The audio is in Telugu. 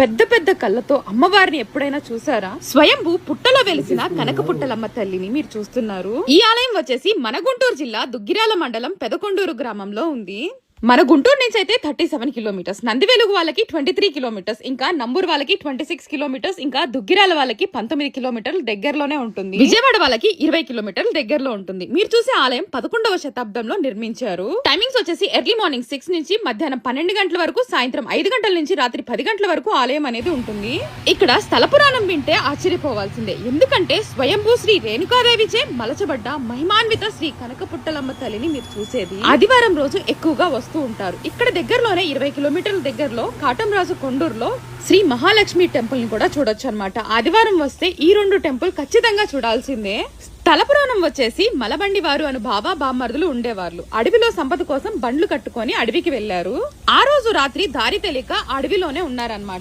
పెద్ద పెద్ద కళ్ళతో అమ్మవారిని ఎప్పుడైనా చూసారా? స్వయంభూ పుట్టలో వెలిసిన కనక పుట్టలమ్మ తల్లిని మీరు చూస్తున్నారు. ఈ ఆలయం వచ్చేసి మన గుంటూరు జిల్లా దుగ్గిరాల మండలం పెదకొండూరు గ్రామంలో ఉంది. మన గుంటూరు నుంచి అయితే థర్టీ సెవెన్ కిలోమీటర్స్ నందివేలుగు వాళ్ళకి ట్వంటీ త్రీ కిలోమీటర్స్ ఇంకా నంబూరు వాళ్ళకి ట్వంటీ సిక్స్ కిలోమీటర్స్ ఇంకా దుగ్గిరాల వాళ్ళకి పంతొమ్మిది కిలోమీటర్లు దగ్గరలోనే ఉంటుంది. విజయవాడ వాళ్ళకి ఇరవై కిలోమీటర్లు దగ్గరలో ఉంటుంది. మీరు చూసే ఆలయం పదకొండవ శతాబ్దంలో నిర్మించారు. టైమింగ్స్ వచ్చేసి ఎర్లీ మార్నింగ్ సిక్స్ నుంచి మధ్యాహ్నం పన్నెండు గంటల వరకు సాయంత్రం ఐదు గంటల నుంచి రాత్రి పది గంటల వరకు ఆలయం అనేది ఉంటుంది. ఇక్కడ స్థల పురాణం వింటే ఆశ్చర్యపోవాల్సిందే. ఎందుకంటే స్వయంభూ శ్రీ రేణుకాదేవిచే మలచబడ్డ మహిమాన్విత శ్రీ కనకపుట్టలమ్మ తల్లిని మీరు చూసేది. ఆదివారం రోజు ఎక్కువగా వస్తుంది చేస్తూ ఉంటారు. ఇక్కడ దగ్గరలోనే ఇరవై కిలోమీటర్ల దగ్గరలో కాటంరాజు కొండూరులో శ్రీ మహాలక్ష్మి టెంపుల్ని కూడా చూడొచ్చు అనమాట ఆదివారం వస్తే ఈ రెండు టెంపుల్ ఖచ్చితంగా చూడాల్సిందే. తలపురాణం వచ్చేసి మలబండి వారు అను బాబా బామ్మర్దులు ఉండేవాళ్ళు. అడవిలో సంపద కోసం బండ్లు కట్టుకొని అడవికి వెళ్ళారు ఆ రోజు రాత్రి దారి తెలియక అడవిలోనే ఉన్నారన్నమాట.